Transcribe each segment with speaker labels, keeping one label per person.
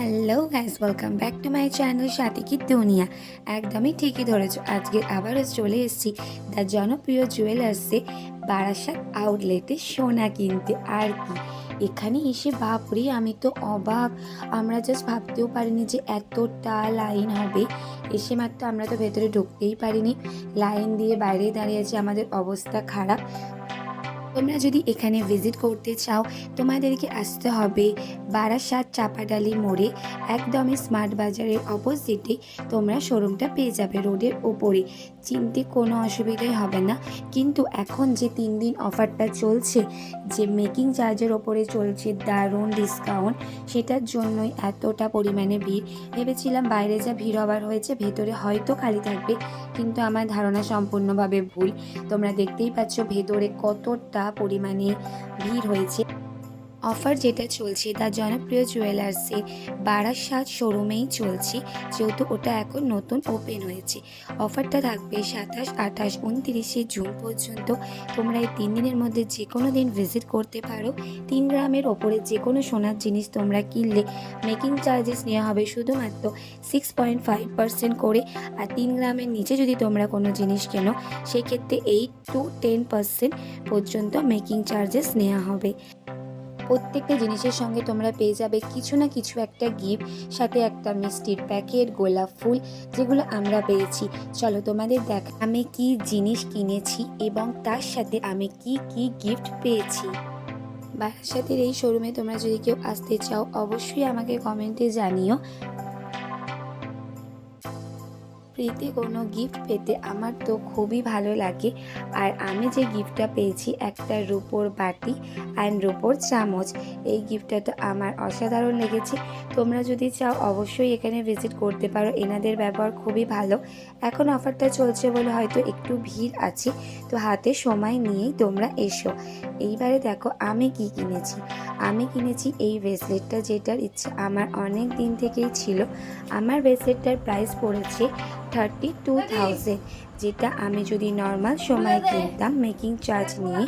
Speaker 1: Hello guys welcome back to my channel সাথে কি দুনিয়া একদমই ঠিকই ধরেছো। আজকে আবারও চলে এসেছি দ্য জনপ্রিয় জুয়েলার্সে বারাসাত আউটলেটে সোনা কিনতে। আর কি? এখানে এসে বাপরে, আমি তো অবাক। আমরা জাস্ট ভাবতেও পারিনি যে এতটা লাইন হবে। এসে মাত্র আমরা তো ভেতরে ঢুকতেই পারিনি। লাইন দিয়ে বাইরে দাঁড়িয়ে আছি, আমাদের অবস্থা খারাপ। তোমরা যদি এখানে ভিজিট করতে চাও, তোমাদেরকে আসতে হবে বারাসাত চাপাডালি মোড়ে। একদমই স্মার্ট বাজারের অপোজিটে তোমরা শোরুমটা পেয়ে যাবে রোডের ওপরে। চিনতে কোনো অসুবিধাই হবে না। কিন্তু এখন যে তিন দিন অফারটা চলছে, যে মেকিং চার্জের ওপরে চলছে দারুণ ডিসকাউন্ট সেটার জন্যই এতটা পরিমাণে ভিড়। ভেবেছিলাম বাইরে যা ভিড় হবার হয়েছে, ভেতরে হয়তো খালি থাকবে, কিন্তু আমার ধারণা সম্পূর্ণভাবে ভুল। তোমরা দেখতেই পাচ্ছ ভেতরে কতটা পরিমাণে ভিড় হয়েছে। অফার যেটা চলছে তার জনপ্রিয় জুয়েলার্সে বারাসাত শোরুমেই চলছে, যেহেতু ওটা এখন নতুন ওপেন হয়েছে। অফারটা থাকবে সাতাশ, আঠাশ, উনতিরিশে জুন পর্যন্ত। তোমরা এই তিন দিনের মধ্যে যে কোনো দিন ভিজিট করতে পারো। তিন গ্রামের ওপরে যে কোনো সোনার জিনিস তোমরা কিনলে মেকিং চার্জেস নেওয়া হবে শুধুমাত্র সিক্স পয়েন্ট ফাইভ পার্সেন্ট করে। আর তিন গ্রামের নিচে যদি তোমরা কোনো জিনিস কেনো, সেক্ষেত্রে এইট টু টেন পার্সেন্ট পর্যন্ত মেকিং চার্জেস নেওয়া হবে। প্রত্যেকটা জিনিসের সঙ্গে তোমরা পেয়ে যাবে কিছু না কিছু একটা গিফট সাথে একটা মিষ্টির প্যাকেট গোলাপ ফুল, যেগুলো আমরা পেয়েছি। চলো তোমাদের দেখ, আমি কি জিনিস কিনেছি এবং তার সাথে আমি কি কি গিফট পেয়েছি? বারাসাতের এই শোরুমে তোমরা যদি কেউ আসতে চাও, অবশ্যই আমাকে কমেন্টে জানিও। ফ্রিতে কোনো গিফট পেতে আমার তো খুবই ভালো লাগে। আর আমি যে গিফটটা পেয়েছি একটা রূপোর বাটি অ্যান্ড রূপোর চামচ, এই গিফটটা তো আমার অসাধারণ লেগেছে। তোমরা যদি চাও অবশ্যই এখানে ভিজিট করতে পারো, এনাদের ব্যবহার খুবই ভালো। এখন অফারটা চলছে বলে হয়তো একটু ভিড় আছে, তো হাতে সময় নিয়েই তোমরা এসো। এইবারে দেখো আমি কি কিনেছি। আমি কিনেছি এই ব্রেসলেটটা যেটার ইচ্ছে আমার অনেক দিন থেকেই ছিল। আমার ব্রেসলেটটার প্রাইস পড়েছে থার্টি টু থাউজেন্ড যেটা আমি যদি নর্মাল সময় কিনতাম মেকিং চার্জ নিয়ে,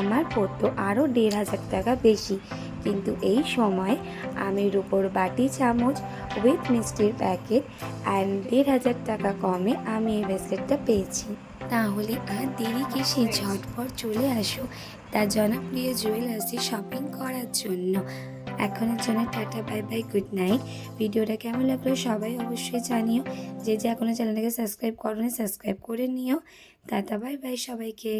Speaker 1: আমার পড়তো আরও দেড় হাজার টাকা বেশি। কিন্তু এই সময় আমি রুপোর বাটি, চামচ উইথ মিষ্টির প্যাকেট অ্যান্ড দেড় হাজার টাকা কমে আমি এই ব্রেসলেটটা পেয়েছি। তাহলে আর দেরি কিসে? ঝটপট চলে আসো। তার জনপ্রিয় জুয়েলার্সে শপিং করার জন্য। এখনের জন্য tata, bye bye good night ভিডিওটা কেমন লাগল সবাই অবশ্যই জানিও। যে যে এখনও চ্যানেলটাকে সাবস্ক্রাইব করো সাবস্ক্রাইব করে নিও। টাটা, বাই বাই সবাইকে।